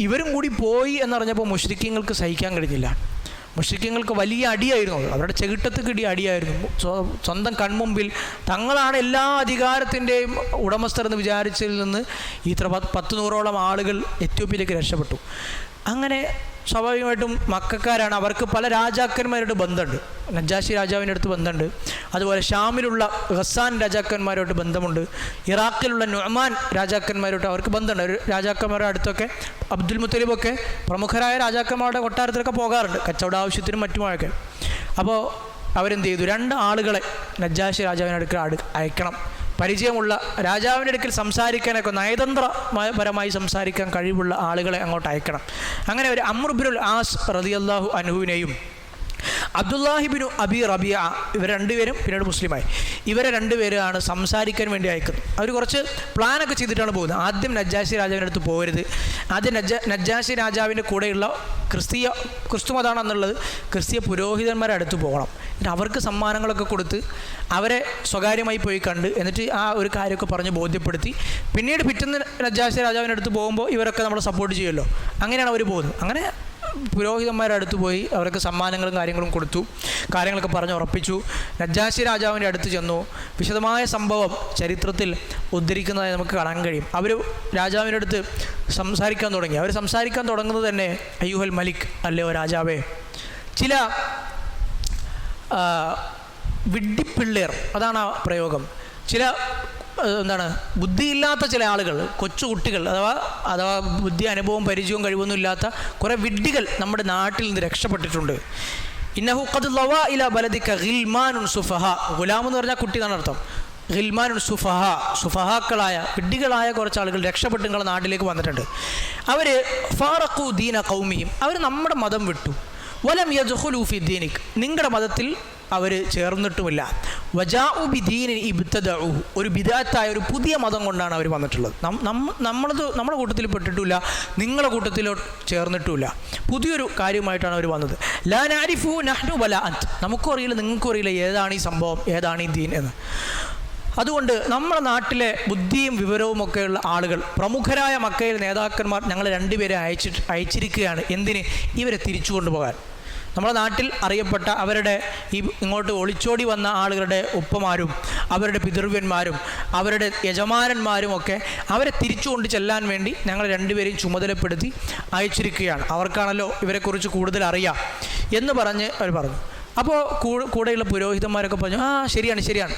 ഇവരും കൂടി പോയി എന്നറിഞ്ഞപ്പോൾ മുഷ്രിക്കങ്ങൾക്ക് സഹിക്കാൻ കഴിഞ്ഞില്ല. മുഷ്രിക്കങ്ങൾക്ക് വലിയ അടിയായിരുന്നു. അവരുടെ ചെകിട്ടത്ത് കിടിയ അടിയായിരുന്നു. സ്വ- സ്വന്തം കൺമുമ്പിൽ തങ്ങളാണ് എല്ലാ അധികാരത്തിന്റെയും ഉടമസ്ഥർ എന്ന് വിചാരിച്ചതിൽ നിന്ന് ഇത്ര പത്ത് നൂറോളം ആളുകൾ എത്യോപ്യയിലേക്ക് രക്ഷപ്പെട്ടു. അങ്ങനെ സ്വാഭാവികമായിട്ടും മക്കാരാണ്. അവർക്ക് പല രാജാക്കന്മാരോട് ബന്ധമുണ്ട്. നജാഷി രാജാവിന്റെ അടുത്ത് ബന്ധമുണ്ട്. അതുപോലെ ഷാമിലുള്ള ഖസാൻ രാജാക്കന്മാരോട്ട് ബന്ധമുണ്ട്. ഇറാഖിലുള്ള നുഅമാൻ രാജാക്കന്മാരോട്ട് അവർക്ക് ബന്ധമുണ്ട്. ഒരു രാജാക്കന്മാരുടെ അടുത്തൊക്കെ അബ്ദുൽ മുത്തലിബൊക്കെ പ്രമുഖരായ രാജാക്കന്മാരുടെ കൊട്ടാരത്തിലൊക്കെ പോകാറുണ്ട്. കച്ചവട ആവശ്യത്തിനും മറ്റുമായൊക്കെ. അപ്പോൾ അവരെന്ത് ചെയ്തു? രണ്ട് ആളുകളെ നജാഷി രാജാവിന്റെ അടുക്കൽ അയക്കണം. പരിചയമുള്ള രാജാവിന്റെ അടുക്കൽ സംസാരിക്കാനൊക്കെ നയതന്ത്രപരമായി സംസാരിക്കാൻ കഴിവുള്ള ആളുകളെ അങ്ങോട്ട് അയക്കണം. അങ്ങനെ ഒരു അമ്രുബിനുൽ ആസ് റതിയല്ലാഹു അനുഹുവിനെയും അബ്ദുല്ലാഹിബിനു അബി റബിയ ഇവർ രണ്ടുപേരും പിന്നീട് മുസ്ലിമായി. ഇവരെ രണ്ടുപേരാണ് സംസാരിക്കാൻ വേണ്ടി അയക്കുന്നത്. അവർ കുറച്ച് പ്ലാനൊക്കെ ചെയ്തിട്ടാണ് പോകുന്നത്. ആദ്യം നജ്ജാസി രാജാവിന്റെ അടുത്ത് പോകരുത്. ആദ്യം നജ്ജ നജ്ജാസി രാജാവിന്റെ കൂടെയുള്ള ക്രിസ്തീയ ക്രിസ്തു മതാണെന്നുള്ളത് ക്രിസ്തീയ പുരോഹിതന്മാരെ അടുത്ത് പോകണം. എന്നിട്ട് അവർക്ക് സമ്മാനങ്ങളൊക്കെ കൊടുത്ത് അവരെ സ്വകാര്യമായി പോയി കണ്ട് എന്നിട്ട് ആ ഒരു കാര്യമൊക്കെ പറഞ്ഞ് ബോധ്യപ്പെടുത്തി. പിന്നീട് പിറ്റേന്ന് നജ്ജാസി രാജാവിന്റെ അടുത്ത് പോകുമ്പോൾ ഇവരൊക്കെ നമ്മളെ സപ്പോർട്ട് ചെയ്യുമല്ലോ. അങ്ങനെയാണ് അവർ പോകുന്നത്. അങ്ങനെ പുരോഹിതന്മാരുടെ അടുത്ത് പോയി അവർക്ക് സമ്മാനങ്ങളും കാര്യങ്ങളും കൊടുത്തു. കാര്യങ്ങളൊക്കെ പറഞ്ഞ് ഉറപ്പിച്ചു. നജ്ജാശി രാജാവിന്റെ അടുത്ത് ചെന്നു. വിശദമായ സംഭവം ചരിത്രത്തിൽ ഉദ്ധരിക്കുന്നതായി നമുക്ക് കാണാൻ കഴിയും. അവർ രാജാവിന്റെ അടുത്ത് സംസാരിക്കാൻ തുടങ്ങി. അവർ സംസാരിക്കാൻ തുടങ്ങുന്നത് തന്നെ അയ്യുഹൽ മലിക് അല്ലയോ രാജാവേ? ചില വിഡ്ഢിപ്പിള്ളേർ അതാണ് ആ പ്രയോഗം. ചില എന്താണ് ബുദ്ധിയില്ലാത്ത ചില ആളുകൾ കൊച്ചുകുട്ടികൾ അഥവാ അഥവാ ബുദ്ധി അനുഭവം പരിചയവും കഴിവൊന്നും ഇല്ലാത്ത കുറേ വിഡ്ഢികൾ നമ്മുടെ നാട്ടിൽ നിന്ന് രക്ഷപ്പെട്ടിട്ടുണ്ട്. ഇന്നഹു ഖദ് ലവാ ഇല ബലദിക ഗിൽമാനുൻ സുഫഹ. ഗുലാം എന്ന് പറഞ്ഞാൽ കുട്ടി എന്നാണ് അർത്ഥം. ഗിൽമാനുൻ സുഫഹ സുഫഹാക്കളായ വിഡ്ഢികളായ കുറച്ച് ആളുകൾ രക്ഷപ്പെട്ട് നിങ്ങളുടെ നാട്ടിലേക്ക് വന്നിട്ടുണ്ട്. അവർ ഫാറഖു ദീന കൗമിയും അവർ നമ്മുടെ മതം വിട്ടു. വലം യദ്ഖുലു ഫി ദീനിക്. നിങ്ങളുടെ മതത്തിൽ അവർ ചേർന്നിട്ടുമില്ല. വജാഉ ബിദീനി ഇബ്തദഉ. ഒരു ബിദാത്തായ ഒരു പുതിയ മതം കൊണ്ടാണ് അവർ വന്നിട്ടുള്ളത്. നമ്മളത് നമ്മുടെ കൂട്ടത്തിൽ പെട്ടിട്ടില്ല നിങ്ങളുടെ കൂട്ടത്തിലോ ചേർന്നിട്ടുമില്ല. പുതിയൊരു കാര്യമായിട്ടാണ് അവർ വന്നത്. ലാ നാരിഫു നഹ്നു വല അന്ത് നമുക്കും അറിയില്ല നിങ്ങൾക്കും അറിയില്ല ഏതാണ് ഈ സംഭവം ഏതാണ് ഈ ദീൻ എന്ന്. അതുകൊണ്ട് നമ്മുടെ നാട്ടിലെ ബുദ്ധിയും വിവരവും ഒക്കെയുള്ള ആളുകൾ പ്രമുഖരായ മക്കയിലെ നേതാക്കന്മാർ ഞങ്ങൾ രണ്ടുപേരെ അയച്ചിട്ട് അയച്ചിരിക്കുകയാണ്. എന്തിന്? ഇവരെ തിരിച്ചു കൊണ്ടുപോകാൻ നമ്മുടെ നാട്ടിൽ അറിയപ്പെട്ട അവരുടെ ഈ ഇങ്ങോട്ട് ഒളിച്ചോടി വന്ന ആളുകളുടെ ഉപ്പമാരും അവരുടെ പിതൃവ്യന്മാരും അവരുടെ യജമാനന്മാരും ഒക്കെ അവരെ തിരിച്ചു കൊണ്ട് ചെല്ലാൻ വേണ്ടി ഞങ്ങൾ രണ്ടുപേരെയും ചുമതലപ്പെടുത്തി അയച്ചിരിക്കുകയാണ്. അവർക്കാണല്ലോ ഇവരെക്കുറിച്ച് കൂടുതൽ അറിയാം എന്ന് പറഞ്ഞ് അവർ പറഞ്ഞു. അപ്പോൾ കൂടെയുള്ള പുരോഹിതന്മാരൊക്കെ പറഞ്ഞു ആ ശരിയാണ് ശരിയാണ്.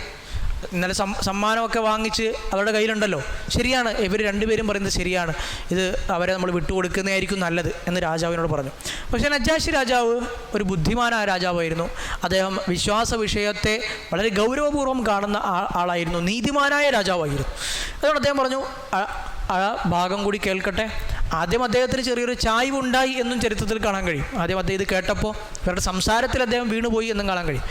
ഇന്നലെ സമ്മാനമൊക്കെ വാങ്ങിച്ച് അവരുടെ കയ്യിലുണ്ടല്ലോ. ശരിയാണ്. ഇവർ രണ്ടുപേരും പറയുന്നത് ശരിയാണ്. ഇത് അവരെ നമ്മൾ വിട്ടുകൊടുക്കുന്നതായിരിക്കും നല്ലത് എന്ന് രാജാവിനോട് പറഞ്ഞു. പക്ഷേ നജാശി രാജാവ് ഒരു ബുദ്ധിമാനായ രാജാവായിരുന്നു. അദ്ദേഹം വിശ്വാസ വിഷയത്തെ വളരെ ഗൗരവപൂർവം കാണുന്ന ആളായിരുന്നു. നീതിമാനായ രാജാവായിരുന്നു. അതുകൊണ്ട് അദ്ദേഹം പറഞ്ഞു "ആ- ആ ഭാഗം കൂടി കേൾക്കട്ടെ? ആദ്യം അദ്ദേഹത്തിന് ചെറിയൊരു ചായ്വുണ്ടായി എന്നും ചരിത്രത്തിൽ കാണാൻ കഴിയും. ആദ്യം അദ്ദേഹം ഇത് കേട്ടപ്പോൾ ഇവരുടെ സംസാരത്തിൽ അദ്ദേഹം വീണുപോയി എന്നും കാണാൻ കഴിയും.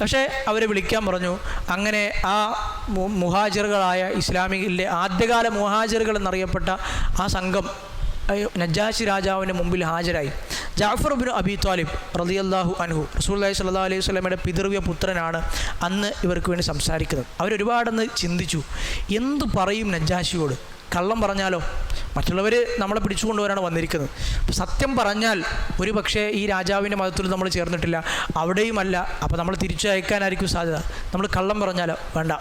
പക്ഷേ അവരെ വിളിക്കാൻ പറഞ്ഞു. അങ്ങനെ ആ മുഹാജറുകളായ ഇസ്ലാമിലെ ആദ്യകാല മുഹാജിറുകൾ എന്നറിയപ്പെട്ട ആ സംഘം നജാശി രാജാവിന്റെ മുമ്പിൽ ഹാജരായി. ജാഫർ ബിൻ അബി താലിബ് റളിയല്ലാഹു അൻഹു റസൂല്ലാഹി സല്ലാ അലൈഹി സ്വലമയുടെ പിതൃവ്യ പുത്രനാണ് അന്ന് ഇവർക്ക് വേണ്ടി സംസാരിക്കുന്നത്. അവരൊരുപാടെന്ന് ചിന്തിച്ചു. എന്തു പറയും നജാശിയോട് കള്ളം പറഞ്ഞാലോ? മറ്റുള്ളവർ നമ്മളെ പിടിച്ചുകൊണ്ടുവരാണ് വന്നിരിക്കുന്നത്. സത്യം പറഞ്ഞാൽ ഒരു പക്ഷേ ഈ രാജാവിന്റെ മതത്തിൽ നമ്മൾ ചേർന്നിട്ടില്ല. അവിടെയുമല്ല. അപ്പോൾ നമ്മൾ തിരിച്ചു അയക്കാനായിരിക്കും സാധ്യത. നമ്മൾ കള്ളം പറഞ്ഞാലോ? വേണ്ട.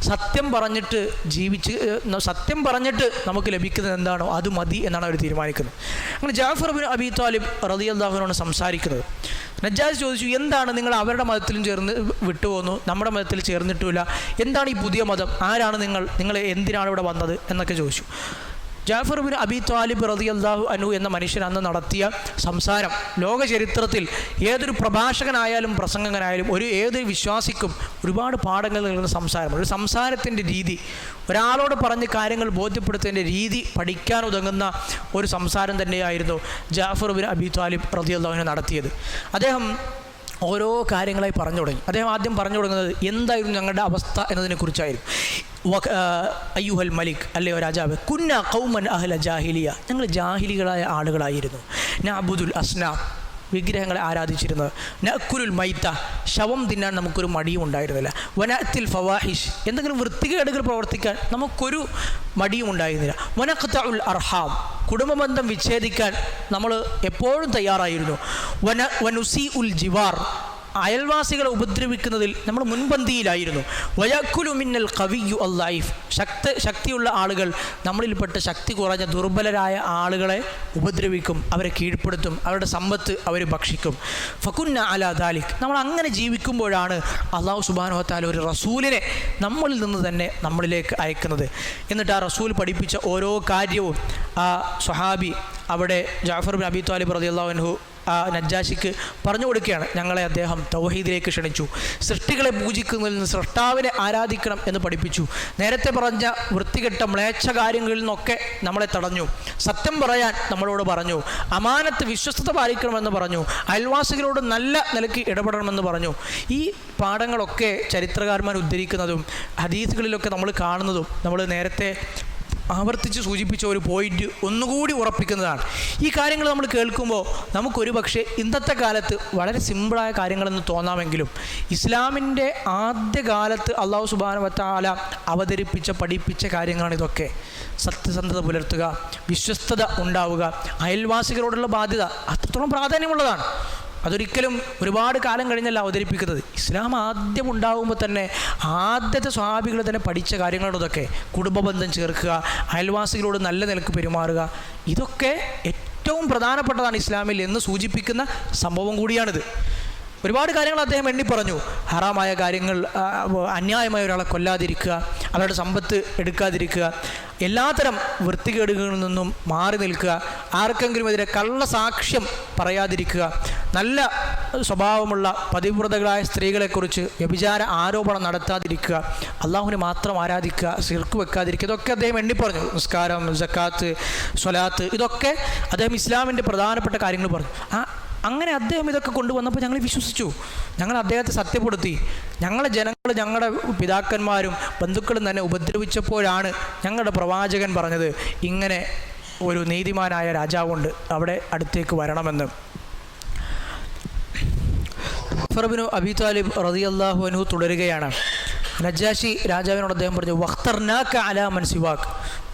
സത്യം പറഞ്ഞിട്ട് ജീവിച്ച് സത്യം പറഞ്ഞിട്ട് നമുക്ക് ലഭിക്കുന്നത് എന്താണോ അത് മതി എന്നാണ് അവർ തീരുമാനിക്കുന്നത്. അങ്ങനെ ജാഫർ ബിൻ അബി താലിബ് റതിയല്ലാഹുവിനോട് സംസാരിക്കുന്നത്. നജാസ് ചോദിച്ചു എന്താണ് നിങ്ങൾ അവരുടെ മതത്തിലും ചേർന്ന് വിട്ടുപോകുന്നു നമ്മുടെ മതത്തിൽ ചേർന്നിട്ടില്ല എന്താണ് ഈ പുതിയ മതം? ആരാണ് നിങ്ങൾ? നിങ്ങൾ എന്തിനാണ് ഇവിടെ വന്നത്? എന്നൊക്കെ ചോദിച്ചു. ജാഫർ ബിൻ അബി താലിബ് അള്ളാഹു അനു എന്ന മനുഷ്യൻ അന്ന് നടത്തിയ സംസാരം ലോക ചരിത്രത്തിൽ ഏതൊരു പ്രഭാഷകനായാലും പ്രസംഗകനായാലും ഒരു ഏതൊരു വിശ്വാസിക്കും ഒരുപാട് പാഠങ്ങൾ നൽകുന്ന സംസാരം. ഒരു സംസാരത്തിന്റെ രീതി ഒരാളോട് പറഞ്ഞ് കാര്യങ്ങൾ ബോധ്യപ്പെടുത്തേണ്ട രീതി പഠിക്കാൻ ഉതകുന്ന ഒരു സംസാരം തന്നെയായിരുന്നു ജാഫർ ബിൻ അബി താലിബ് റതി അള്ളാഹുവിനെ നടത്തിയത്. അദ്ദേഹം ഓരോ കാര്യങ്ങളായി പറഞ്ഞു തുടങ്ങി. അദ്ദേഹം ആദ്യം പറഞ്ഞു തുടങ്ങുന്നത് എന്തായിരുന്നു ഞങ്ങളുടെ അവസ്ഥ എന്നതിനെക്കുറിച്ചായിരുന്നു. അയ്യുഹൽ മലിക് അല്ലയോ രാജാവ് കുന്ന കൗമൻ അഹ്ല ജാഹിലിയ. ഞങ്ങൾ ജാഹിലികളായ ആളുകളായിരുന്നു. നബുദുൽ അസ്നാം വിഗ്രഹങ്ങളെ ആരാധിച്ചിരുന്നത് നക്കുരുൽ മൈത്ത ശവം തിന്നാൻ നമുക്കൊരു മടിയും ഉണ്ടായിരുന്നില്ല. വനത്തിൽ ഫവാഹിഷ് എന്തെങ്കിലും വൃത്തികേടുകൾ പ്രവർത്തിക്കാൻ നമുക്കൊരു മടിയും ഉണ്ടായിരുന്നില്ല. വനഖത്ത ഉൽ അർഹാം കുടുംബബന്ധം വിച്ഛേദിക്കാൻ നമ്മൾ എപ്പോഴും തയ്യാറായിരുന്നു. വന വനുസി ഉൽ ജിവാർ അയൽവാസികളെ ഉപദ്രവിക്കുന്നതിൽ നമ്മൾ മുൻപന്തിയിലായിരുന്നു. വയക്കുലു മിന്നൽ കവിയു അല്ലൈഫ് ശക്ത ശക്തിയുള്ള ആളുകൾ നമ്മളിൽപ്പെട്ട ശക്തി കുറഞ്ഞ ദുർബലരായ ആളുകളെ ഉപദ്രവിക്കും അവരെ കീഴ്പ്പെടുത്തും അവരുടെ സമ്പത്ത് അവർ ഭക്ഷിക്കും. ഫക്കുന്ന അല ദാലിക്. നമ്മൾ അങ്ങനെ ജീവിക്കുമ്പോഴാണ് അള്ളാഹു സുബാനുഹത്താൽ ഒരു റസൂലിനെ നമ്മളിൽ നിന്ന് തന്നെ നമ്മളിലേക്ക് അയക്കുന്നത്. എന്നിട്ട് ആ റസൂൽ പഠിപ്പിച്ച ഓരോ കാര്യവും ആ സ്വഹാബി അവിടെ ജാഫർ ബിൻ അബി താലിബ് റതി അള്ളാഹുൻഹു ആ നജ്ജാശിക്ക് പറഞ്ഞു കൊടുക്കുകയാണ്. ഞങ്ങളെ അദ്ദേഹം തൗഹീദിലേക്ക് ക്ഷണിച്ചു. സൃഷ്ടികളെ പൂജിക്കുന്നതിൽ നിന്ന് സൃഷ്ടാവിനെ ആരാധിക്കണം എന്ന് പഠിപ്പിച്ചു. നേരത്തെ പറഞ്ഞ വൃത്തികെട്ട മ്ലേച്ഛ കാര്യങ്ങളിൽ നിന്നൊക്കെ നമ്മളെ തടഞ്ഞു. സത്യം പറയാൻ നമ്മളോട് പറഞ്ഞു. അമാനത്ത് വിശ്വസ്തത പാലിക്കണമെന്ന് പറഞ്ഞു. അയൽവാസികളോട് നല്ല നിലയ്ക്ക് ഇടപെടണമെന്ന് പറഞ്ഞു. ഈ പാഠങ്ങളൊക്കെ ചരിത്രകാരന്മാർ ഉദ്ധരിക്കുന്നതും ഹദീസുകളിലൊക്കെ നമ്മൾ കാണുന്നതും നമ്മൾ നേരത്തെ ആവർത്തിച്ച് സൂചിപ്പിച്ച ഒരു പോയിന്റ് ഒന്നുകൂടി ഉറപ്പിക്കുന്നതാണ്. ഈ കാര്യങ്ങൾ നമ്മൾ കേൾക്കുമ്പോൾ നമുക്കൊരു പക്ഷേ ഇന്നത്തെ കാലത്ത് വളരെ സിമ്പിളായ കാര്യങ്ങളെന്ന് തോന്നാമെങ്കിലും ഇസ്ലാമിന്റെ ആദ്യകാലത്ത് അള്ളാഹു സുബാന വത്താല അവതരിപ്പിച്ച പഠിപ്പിച്ച കാര്യങ്ങളാണ് ഇതൊക്കെ. സത്യസന്ധത പുലർത്തുക വിശ്വസ്തത ഉണ്ടാവുക അയൽവാസികളോടുള്ള ബാധ്യത അത്രത്തോളം പ്രാധാന്യമുള്ളതാണ്. അതൊരിക്കലും ഒരുപാട് കാലം കഴിഞ്ഞല്ല അവതരിപ്പിക്കുന്നത്. ഇസ്ലാം ആദ്യം ഉണ്ടാകുമ്പോൾ തന്നെ ആദ്യത്തെ സ്വാഭാവികൾ തന്നെ പഠിച്ച കാര്യങ്ങളാണ് ഇതൊക്കെ. കുടുംബബന്ധം ചേർക്കുക അയൽവാസികളോട് നല്ല നിലയ്ക്ക് പെരുമാറുക. ഇതൊക്കെ ഏറ്റവും പ്രധാനപ്പെട്ടതാണ് ഇസ്ലാമിൽ എന്ന് സൂചിപ്പിക്കുന്ന സംഭവം കൂടിയാണിത്. ഒരുപാട് കാര്യങ്ങൾ അദ്ദേഹം എണ്ണി പറഞ്ഞു. ഹറാമായ കാര്യങ്ങൾ അന്യായമായ ഒരാളെ കൊല്ലാതിരിക്കുക അവരുടെ സമ്പത്ത് എടുക്കാതിരിക്കുക എല്ലാത്തരം വൃത്തികേടുകളിൽ നിന്നും മാറി നിൽക്കുക ആർക്കെങ്കിലും എതിരെ കള്ളസാക്ഷ്യം പറയാതിരിക്കുക നല്ല സ്വഭാവമുള്ള പതിവ്രതകളായ സ്ത്രീകളെക്കുറിച്ച് വ്യഭിചാര ആരോപണം നടത്താതിരിക്കുക അള്ളാഹുവിനെ മാത്രം ആരാധിക്കുക സിർക്ക് വെക്കാതിരിക്കുക ഇതൊക്കെ അദ്ദേഹം എണ്ണിപ്പറഞ്ഞു. നിസ്കാരം ജക്കാത്ത് സ്വലാത്ത് ഇതൊക്കെ അദ്ദേഹം ഇസ്ലാമിന്റെ പ്രധാനപ്പെട്ട കാര്യങ്ങൾ പറഞ്ഞു. ആ അങ്ങനെ അദ്ദേഹം ഇതൊക്കെ കൊണ്ടുവന്നപ്പോൾ ഞങ്ങൾ വിശ്വസിച്ചു. ഞങ്ങൾ അദ്ദേഹത്തെ സത്യപ്പെടുത്തി. ഞങ്ങളെ ജനങ്ങൾ ഞങ്ങളുടെ പിതാക്കന്മാരും ബന്ധുക്കളും തന്നെ ഉപദ്രവിച്ചപ്പോഴാണ് ഞങ്ങളുടെ പ്രവാചകൻ പറഞ്ഞത് ഇങ്ങനെ ഒരു നീതിമാനായ രാജാവുണ്ട് അവിടെ അടുത്തേക്ക് വരണമെന്ന്. ഫറബിനു അബി താലിബ് റതിയല്ലാഹു അനു തുടരുകയാണ്. നജാഷി രാജാവിനോട് അദ്ദേഹം പറഞ്ഞു വഖ്തർനാക്ക അല മൻസിവാക്ക്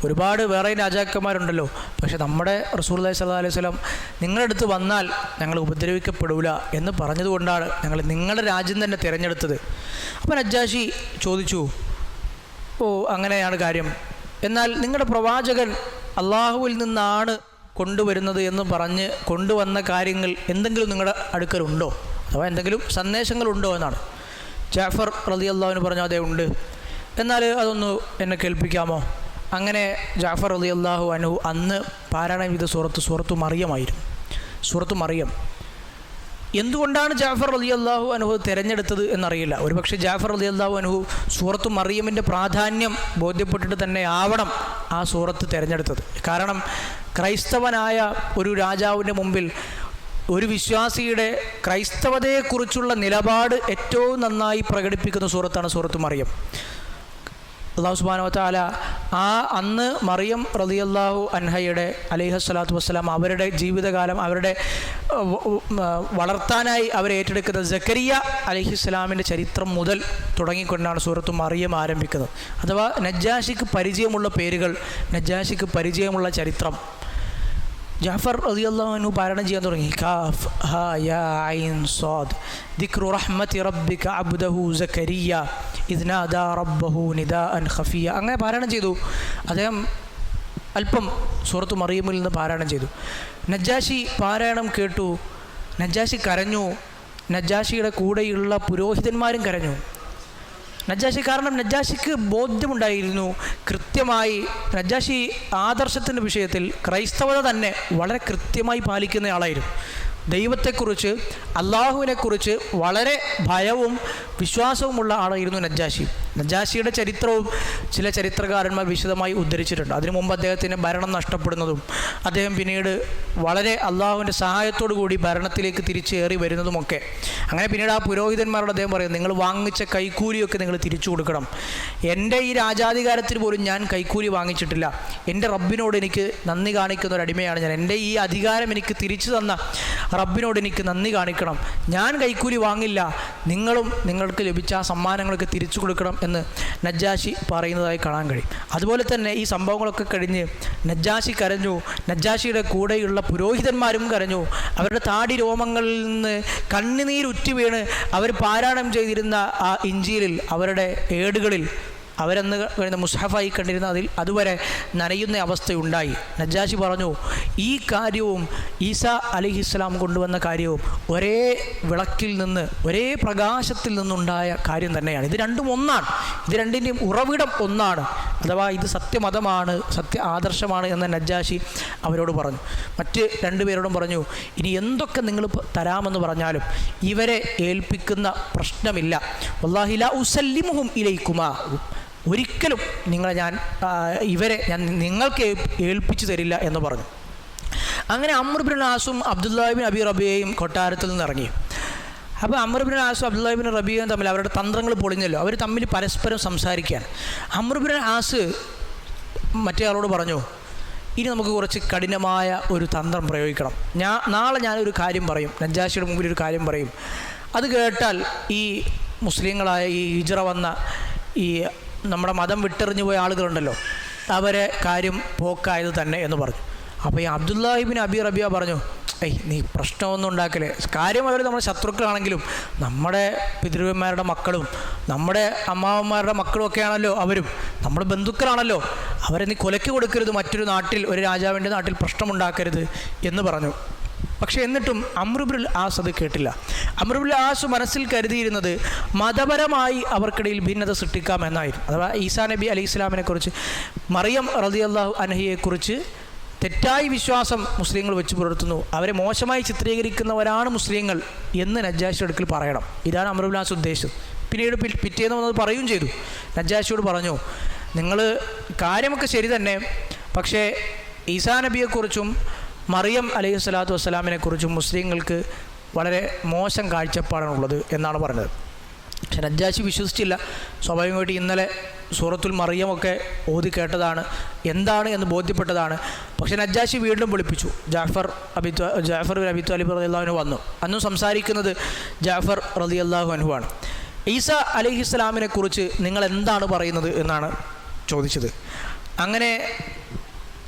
ഒരുപാട് വേറെ രാജാക്കന്മാരുണ്ടല്ലോ പക്ഷെ നമ്മുടെ റസൂൽ അലൈഹി സ്വലാ അലൈഹി സ്വലം നിങ്ങളുടെ അടുത്ത് വന്നാൽ ഞങ്ങൾ ഉപദ്രവിക്കപ്പെടൂല എന്ന് പറഞ്ഞതുകൊണ്ടാണ് ഞങ്ങൾ നിങ്ങളുടെ രാജ്യം തന്നെ തിരഞ്ഞെടുത്തത്. അപ്പോൾ നജാഷി ചോദിച്ചു ഓ അങ്ങനെയാണ് കാര്യം. എന്നാൽ നിങ്ങളുടെ പ്രവാചകൻ അള്ളാഹുവിൽ നിന്നാണ് കൊണ്ടുവരുന്നത് എന്ന് പറഞ്ഞ് കൊണ്ടുവന്ന കാര്യങ്ങൾ എന്തെങ്കിലും നിങ്ങളുടെ അടുക്കലുണ്ടോ? അഥവാ എന്തെങ്കിലും സന്ദേശങ്ങളുണ്ടോ എന്നാണ്. ജാഫർ റതി അള്ളാഹുവിന് പറഞ്ഞു അതേ ഉണ്ട്. എന്നാൽ അതൊന്ന് എന്നെ കേൾപ്പിക്കാമോ? അങ്ങനെ ജാഫർ റതി അള്ളാഹു അനു അന്ന് പാരായണം ചെയ്ത സുഹൃത്ത് സുഹൃത്തു മറിയമായിരുന്നു സുഹൃത്തു മറിയം. എന്തുകൊണ്ടാണ് ജാഫർ അലി അള്ളാഹു അനുഹു തിരഞ്ഞെടുത്തത് എന്നറിയില്ല. ഒരുപക്ഷെ ജാഫർ അലി അള്ളാഹു അനുഹു സൂറത്ത് മറിയമിന്റെ പ്രാധാന്യം ബോധ്യപ്പെട്ടിട്ട് തന്നെ ആവണം ആ സൂറത്ത് തിരഞ്ഞെടുത്തത്. കാരണം ക്രൈസ്തവനായ ഒരു രാജാവിന്റെ മുമ്പിൽ ഒരു വിശ്വാസിയുടെ ക്രൈസ്തവതയെക്കുറിച്ചുള്ള നിലപാട് ഏറ്റവും നന്നായി പ്രകടിപ്പിക്കുന്ന സൂറത്താണ് സൂറത്ത് മറിയം. അള്ളാഹു സുബാനോ താല ആ അന്ന് മറിയം റളിയല്ലാഹു അൻഹയുടെ അലിഹ സ്വലാത്തു വസ്സലാം അവരുടെ ജീവിതകാലം അവരുടെ വളർത്താനായി അവരെ ഏറ്റെടുക്കുന്ന ജക്കരിയ അലിഹിസ്ലാമിന്റെ ചരിത്രം മുതൽ തുടങ്ങിക്കൊണ്ടാണ് സൂറത്ത് മറിയം ആരംഭിക്കുന്നത്. അഥവാ നജ്ജാഷിക്ക് പരിചയമുള്ള പേരുകൾ നജ്ജാഷിക്ക് പരിചയമുള്ള ചരിത്രം ജാഫർ റളിയല്ലാഹു പാരായണം ചെയ്യാൻ തുടങ്ങി. കാഫ് ഹ യാ ഐൻ സാദ്. ദിക്റു റഹ്മത്തി റബ്ബിക അബ്ദഹു സക്കരിയ. ഇദ്നാദ റബ്ബഹു നിദാ അൻ ഖഫിയ. അങ്ങനെ പാരായണം ചെയ്തു. അദ്ദേഹം അല്പം സൂറത്ത് മറിയമ്മിൽ നിന്ന് പാരായണം ചെയ്തു. നജ്ജാഷി പാരായണം കേട്ടു. നജ്ജാഷി കരഞ്ഞു. നജ്ജാഷിയുടെ കൂടെയുള്ള പുരോഹിതന്മാരും കരഞ്ഞു. നജ്ജാഷി കാരണം നജ്ജാഷിക്ക് ബോധ്യമുണ്ടായിരുന്നു. കൃത്യമായി നജ്ജാഷി ആദർശത്തിന്റെ വിഷയത്തിൽ ക്രൈസ്തവത തന്നെ വളരെ കൃത്യമായി പാലിക്കുന്ന ആളായിരുന്നു. ദൈവത്തെക്കുറിച്ച് അള്ളാഹുവിനെക്കുറിച്ച് വളരെ ഭയവും വിശ്വാസവുമുള്ള ആളായിരുന്നു നജ്ജാഷി നജ്ജാഷിയുടെ ചരിത്രവും ചില ചരിത്രകാരന്മാർ വിശദമായി ഉദ്ധരിച്ചിട്ടുണ്ട്. അതിനു മുമ്പ് അദ്ദേഹത്തിന്റെ ഭരണം നഷ്ടപ്പെടുന്നതും അദ്ദേഹം പിന്നീട് വളരെ അള്ളാഹുവിന്റെ സഹായത്തോടു കൂടി ഭരണത്തിലേക്ക് തിരിച്ചേറി വരുന്നതുമൊക്കെ. അങ്ങനെ പിന്നീട് ആ പുരോഹിതന്മാരോട് അദ്ദേഹം പറയും നിങ്ങൾ വാങ്ങിച്ച കൈക്കൂലിയൊക്കെ നിങ്ങൾ തിരിച്ചു കൊടുക്കണം. എന്റെ ഈ രാജാധികാരത്തിന് പോലും ഞാൻ കൈക്കൂലി വാങ്ങിച്ചിട്ടില്ല. എന്റെ റബ്ബിനോട് എനിക്ക് നന്ദി കാണിക്കുന്ന ഒരു അടിമയാണ് ഞാൻ. എന്റെ ഈ അധികാരം എനിക്ക് തിരിച്ചു തന്ന റബ്ബിനോട് എനിക്ക് നന്ദി കാണിക്കണം. ഞാൻ കൈക്കൂലി വാങ്ങില്ല. നിങ്ങളും നിങ്ങൾക്ക് ലഭിച്ച ആ സമ്മാനങ്ങളൊക്കെ തിരിച്ചു കൊടുക്കണം എന്ന് നജ്ജാശി പറയുന്നതായി കാണാൻ കഴിയും. അതുപോലെ തന്നെ ഈ സംഭവങ്ങളൊക്കെ കഴിഞ്ഞ് നജ്ജാശി കരഞ്ഞു. നജ്ജാശിയുടെ കൂടെയുള്ള പുരോഹിതന്മാരും കരഞ്ഞു. അവരുടെ താടി രോമങ്ങളിൽ നിന്ന് കണ്ണുനീരുറ്റി വീണ് അവർ പാരായണം ചെയ്തിരുന്ന ആ ഇഞ്ചിയിലിൽ അവരുടെ ഏടുകളിൽ അവരെന്ന് കഴിഞ്ഞ മുസ്ഹഫായി കണ്ടിരുന്ന അതിൽ അതുവരെ നനയുന്ന അവസ്ഥയുണ്ടായി. നജ്ജാശി പറഞ്ഞു ഈ കാര്യവും ഈസ അലിഹിസ്ലാം കൊണ്ടുവന്ന കാര്യവും ഒരേ വിളക്കിൽ നിന്ന് ഒരേ പ്രകാശത്തിൽ നിന്നുണ്ടായ കാര്യം തന്നെയാണ്. ഇത് രണ്ടും ഒന്നാണ്. ഇത് രണ്ടിന്റെയും ഉറവിടം ഒന്നാണ്. അഥവാ ഇത് സത്യമതമാണ് സത്യ ആദർശമാണ് എന്ന് നജ്ജാശി അവരോട് പറഞ്ഞു. മറ്റ് രണ്ടുപേരോടും പറഞ്ഞു ഇനി എന്തൊക്കെ നിങ്ങൾ തരാമെന്ന് പറഞ്ഞാലും ഇവരെ ഏൽപ്പിക്കുന്ന പ്രശ്നമില്ല. വല്ലാഹില ഉസല്ലിമുഹും ഇലൈക്കുമാ. ഒരിക്കലും നിങ്ങളെ ഞാൻ ഇവരെ ഞാൻ നിങ്ങൾക്ക് ഏൽപ്പിച്ചു തരില്ല എന്ന് പറഞ്ഞു. അങ്ങനെ അമ്രുബിൻ ആസും അബ്ദുല്ലാഹിബിൻ അബി റബിയയും കൊട്ടാരത്തിൽ നിന്ന് ഇറങ്ങി അപ്പോൾ അമ്രുബിൻ ആസും അബ്ദുല്ലാഹിബിൻ റബിയയും തമ്മിൽ അവരുടെ തന്ത്രങ്ങൾ പൊളിഞ്ഞല്ലോ. അവർ തമ്മിൽ പരസ്പരം സംസാരിക്കാൻ അമ്രുബിൻ ആസ് മറ്റേ ആളോട് പറഞ്ഞു ഇനി നമുക്ക് കുറച്ച് കഠിനമായ ഒരു തന്ത്രം പ്രയോഗിക്കണം. ഞാൻ നാളെ ഞാനൊരു കാര്യം പറയും. നജ്ജാശിയുടെ മുമ്പിൽ ഒരു കാര്യം പറയും. അത് കേട്ടാൽ ഈ മുസ്ലിങ്ങളായ ഈ ഹിജറ വന്ന ഈ നമ്മുടെ മതം വിട്ടെറിഞ്ഞു പോയ ആളുകളുണ്ടല്ലോ. അവരെ കാര്യം പോക്കായത് തന്നെ എന്ന് പറഞ്ഞു. അപ്പോൾ ഈ അബ്ദുല്ലാഹിബിൻ അബി റബിയ പറഞ്ഞു ഏയ് നീ പ്രശ്നമൊന്നും ഉണ്ടാക്കലേ കാര്യം അവർ നമ്മുടെ ശത്രുക്കളാണെങ്കിലും നമ്മുടെ പിതൃവന്മാരുടെ മക്കളും നമ്മുടെ അമ്മാവന്മാരുടെ മക്കളും ഒക്കെയാണല്ലോ അവരും. നമ്മുടെ ബന്ധുക്കളാണല്ലോ. അവരെ നീ കൊലയ്ക്ക് കൊടുക്കരുത്. മറ്റൊരു നാട്ടിൽ ഒരു രാജാവിന്റെ നാട്ടിൽ പ്രശ്നമുണ്ടാക്കരുത് എന്ന് പറഞ്ഞു. പക്ഷേ എന്നിട്ടും അമ്രുബുൽ ആസ് അത് കേട്ടില്ല. അമ്രുബുൽ ആസ് മനസ്സിൽ കരുതിയിരുന്നത് മതപരമായി അവർക്കിടയിൽ ഭിന്നത സൃഷ്ടിക്കാമെന്നായിരുന്നു അഥവാ ഈസാ നബി അലി ഇസ്ലാമിനെ കുറിച്ച് മറിയം റതി അള്ളാഹു അനഹിയെക്കുറിച്ച് തെറ്റായി വിശ്വാസം മുസ്ലിങ്ങൾ വെച്ച് പുലർത്തുന്നു. അവരെ മോശമായി ചിത്രീകരിക്കുന്നവരാണ് മുസ്ലിങ്ങൾ എന്ന് നജ്ജാശിയുടെ അടുക്കൽ പറയണം. ഇതാണ് അമ്രുബുലാസ് ഉദ്ദേശം. പിന്നീട് പിറ്റേന്ന് വന്നത് പറയുകയും ചെയ്തു. നജ്ജാശിയോട് പറഞ്ഞു നിങ്ങൾ കാര്യമൊക്കെ ശരി തന്നെ പക്ഷേ ഈസാ നബിയെക്കുറിച്ചും മറിയം അലൈഹി സ്വലാത്തു വസ്സലാമിനെ കുറിച്ച് മുസ്ലിങ്ങൾക്ക് വളരെ മോശം കാഴ്ചപ്പാടാണുള്ളത് എന്നാണ് പറഞ്ഞത്. പക്ഷെ നജ്ജാശി വിശ്വസിച്ചില്ല. സ്വാഭാവികമായിട്ട് ഇന്നലെ സൂറത്തുൽ മറിയമൊക്കെ ഓതി കേട്ടതാണ്. എന്താണ് എന്ന് ബോധ്യപ്പെട്ടതാണ്. പക്ഷെ നജ്ജാശി വീണ്ടും വിളിപ്പിച്ചു. ജാഫർ അബി ജാഫർ ബിൻ അബി താലിബ് റതി അള്ളാഹുനു വന്നു. അന്നും സംസാരിക്കുന്നത് ജാഫർ റതി അള്ളാഹു അനുവാണ് ഈസ അലൈഹി സ്വലാമിനെ കുറിച്ച് നിങ്ങൾ എന്താണ് പറയുന്നത് എന്നാണ് ചോദിച്ചത്. അങ്ങനെ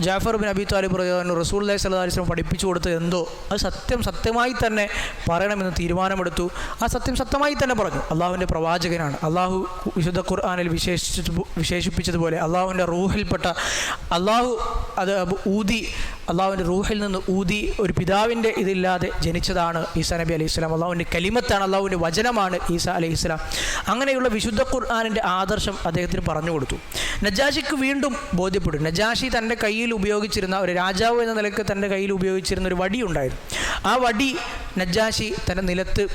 ജാഫർ ബിൻ അബി താലിബ് റഹ്മാൻ റസൂൽ അലൈഹി സ്വലാ വസ്ലം പഠിപ്പിച്ചു കൊടുത്തത് എന്തോ? അത് സത്യം സത്യമായി തന്നെ പറയണമെന്ന് തീരുമാനമെടുത്തു. ആ സത്യം സത്യമായി തന്നെ പറഞ്ഞു. അള്ളാഹുവിന്റെ പ്രവാചകനാണ്. അള്ളാഹു വിശുദ്ധ ഖുർആാനിൽ വിശേഷിച്ചു വിശേഷിപ്പിച്ചതുപോലെ അള്ളാഹുവിന്റെ റൂഹിൽപ്പെട്ട അള്ളാഹു അത് ഊതി അള്ളാഹുവിന്റെ റൂഹിൽ നിന്ന് ഊതി ഒരു പിതാവിന്റെ ഇതില്ലാതെ ജനിച്ചതാണ് ഈസ നബി അലൈഹി സ്വലാം. അള്ളാഹുവിന്റെ കലിമത്താണ് അള്ളാഹുവിന്റെ വചനമാണ് ഈസ അലൈഹി സ്വലാം. അങ്ങനെയുള്ള വിശുദ്ധ ഖുർആാനിന്റെ ആദർശം അദ്ദേഹത്തിന് പറഞ്ഞു കൊടുത്തു. നജാഷിക്ക് വീണ്ടും ബോധ്യപ്പെട്ടു നജാഷി തന്റെ കയ്യിൽ ഉപയോഗിച്ചിരുന്ന ഒരു രാജാവ് എന്ന നിലയ്ക്ക് തന്റെ കയ്യിൽ ഉപയോഗിച്ചിരുന്ന ഒരു വടി ഉണ്ടായിരുന്നു. ആ വടി നജാഷി തന്റെ നിലത്ത്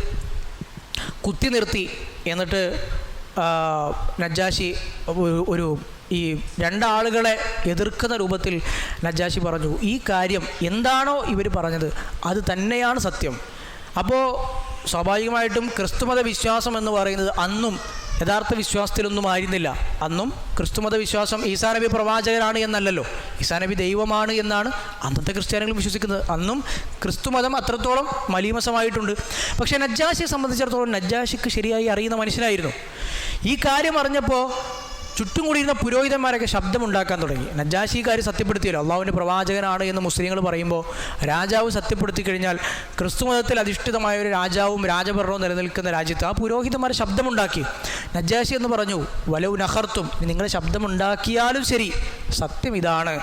കുത്തി നിർത്തി എന്നിട്ട് നജാഷി ഒരു- ഒരു ഈ രണ്ടാളുകളെ എതിർക്കുന്ന രൂപത്തിൽ നജാശി പറഞ്ഞു ഈ കാര്യം എന്താണോ ഇവർ പറഞ്ഞത് അത് തന്നെയാണ് സത്യം. അപ്പോൾ സ്വാഭാവികമായിട്ടും ക്രിസ്തുമത വിശ്വാസം എന്ന് പറയുന്നത് അന്നും യഥാർത്ഥ വിശ്വാസത്തിലൊന്നും ആയിരുന്നില്ല. അന്നും ക്രിസ്തുമത വിശ്വാസം ഈസാ നബി പ്രവാചകനാണ് എന്നല്ലല്ലോ. ഈസാ നബി ദൈവമാണ് എന്നാണ് അന്നത്തെ ക്രിസ്ത്യാനികൾ വിശ്വസിക്കുന്നത്. അന്നും ക്രിസ്തുമതം അത്രത്തോളം മലീമസമായിട്ടുണ്ട്. പക്ഷേ നജ്ജാശിയെ സംബന്ധിച്ചിടത്തോളം നജ്ജാശിക്ക് ശരിയായി അറിയുന്ന മനുഷ്യനായിരുന്നു. ഈ കാര്യം അറിഞ്ഞപ്പോൾ ചുറ്റും കൂടിയിരുന്ന പുരോഹിതന്മാരൊക്കെ ശബ്ദമുണ്ടാക്കാൻ തുടങ്ങി. നജാശിക്കാർ സത്യപ്പെടുത്തിയല്ലോ. അള്ളാഹുവിന്റെ പ്രവാചകനാണ് എന്ന് മുസ്ലിങ്ങൾ പറയുമ്പോൾ രാജാവ് സത്യപ്പെടുത്തി കഴിഞ്ഞാൽ ക്രിസ്തു മതത്തിൽ അധിഷ്ഠിതമായ ഒരു രാജാവും രാജഭരണവും നിലനിൽക്കുന്ന രാജ്യത്ത് ആ പുരോഹിതന്മാർ ശബ്ദമുണ്ടാക്കി. നജാശി എന്ന് പറഞ്ഞു വലവ് നഹർത്തും നിങ്ങൾ ശബ്ദമുണ്ടാക്കിയാലും ശരി സത്യം ഇതാണ്.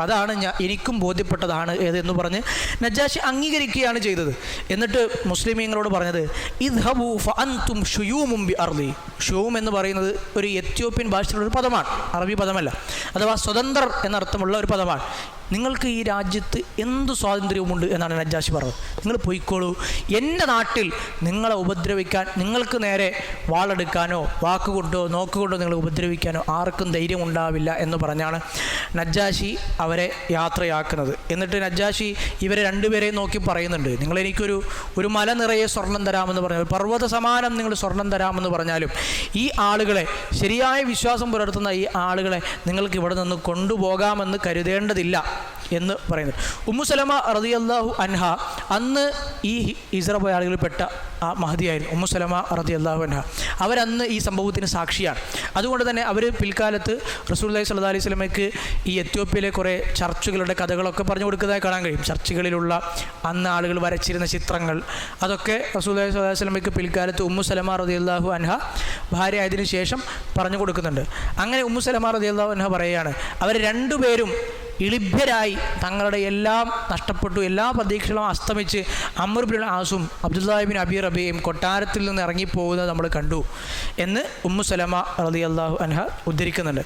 അതാണ് ഞാൻ എനിക്കും ബോധ്യപ്പെട്ടതാണ് ഏതെന്ന് പറഞ്ഞ് നജാഷി അംഗീകരിക്കുകയാണ് ചെയ്തത്. എന്നിട്ട് മുസ്ലിമീങ്ങളോട് പറഞ്ഞത് ഇദ്ഹബു ഫഅൻതും ഷുയൂമും ബി അർലി ഷൂം എന്ന് പറയുന്നത് ഒരു എത്യോപ്യൻ ഭാഷയിലുള്ള ഒരു പദമാണ്. അറബി പദമല്ല. അഥവാ സ്വതന്ത്രർ എന്നർത്ഥമുള്ള ഒരു പദമാണ്. നിങ്ങൾക്ക് ഈ രാജ്യത്ത് എന്ത് സ്വാതന്ത്ര്യവുമുണ്ട് എന്നാണ് നജ്ജാശി പറഞ്ഞത്. നിങ്ങൾ പൊയ്ക്കോളൂ. എന്റെ നാട്ടിൽ നിങ്ങളെ ഉപദ്രവിക്കാൻ നിങ്ങൾക്ക് നേരെ വാളെടുക്കാനോ വാക്കുകൊണ്ടോ നോക്കുകൊണ്ടോ നിങ്ങളെ ഉപദ്രവിക്കാനോ ആർക്കും ധൈര്യം ഉണ്ടാവില്ല എന്ന് പറഞ്ഞാണ് നജ്ജാശി അവരെ യാത്രയാക്കുന്നത്. എന്നിട്ട് നജ്ജാശി ഇവരെ രണ്ടുപേരെയും നോക്കി പറയുന്നുണ്ട്. നിങ്ങളെനിക്കൊരു ഒരു മല നിറയെ സ്വർണം തരാമെന്ന് പറഞ്ഞാൽ പർവത സമാനം നിങ്ങൾ സ്വർണം തരാമെന്ന് പറഞ്ഞാലും ഈ ആളുകളെ ശരിയായ വിശ്വാസം പുലർത്തുന്ന ഈ ആളുകളെ നിങ്ങൾക്ക് ഇവിടെ നിന്ന് കൊണ്ടുപോകാമെന്ന് കരുതേണ്ടതില്ല. എന്ന് പറയുന്നത്. ഉമ്മു സലമ റതിയല്ലാഹു അൻഹ അന്ന് ഈ ഇസ്ര ആളുകളിൽപ്പെട്ട ആ മഹതിയായിരുന്നു ഉമ്മു സലമ റതിയല്ലാഹു അൻഹ. അവരന്ന് ഈ സംഭവത്തിന് സാക്ഷിയാണ്. അതുകൊണ്ട് തന്നെ അവർ പിൽക്കാലത്ത് റസൂല്ലി സല്ലാ അലൈഹി സ്വലമയ്ക്ക് ഈ എത്യോപ്യയിലെ കുറേ ചർച്ചുകളുടെ കഥകളൊക്കെ പറഞ്ഞു കൊടുക്കുന്നതായി കാണാൻ കഴിയും. ചർച്ചുകളിലുള്ള അന്ന് ആളുകൾ വരച്ചിരുന്ന ചിത്രങ്ങൾ അതൊക്കെ റസൂല്ലി സ്വലാഹു സ്വലമയ്ക്ക് പിൽക്കാലത്ത് ഉമ്മു സലമ റതിയല്ലാഹു അൻഹ ഭാര്യ ആയതിനു ശേഷം പറഞ്ഞു കൊടുക്കുന്നുണ്ട്. അങ്ങനെ ഉമ്മു സലമ റതിയല്ലാഹു അൻഹ പറയുകയാണ് അവർ രണ്ടുപേരും ഇളിഭ്യരായി തങ്ങളുടെ എല്ലാം നഷ്ടപ്പെട്ടു. എല്ലാ പ്രതീക്ഷകളും അസ്തമിച്ച് അമർബിൻ ആസും അബ്ദുല്ലാഹിബിൻ അബി റബിയും കൊട്ടാരത്തിൽ നിന്ന് ഇറങ്ങിപ്പോകുന്നത് നമ്മൾ കണ്ടു എന്ന് ഉമ്മു സലമ റതി അള്ളാഹു അൻഹ ഉദ്ധരിക്കുന്നുണ്ട്.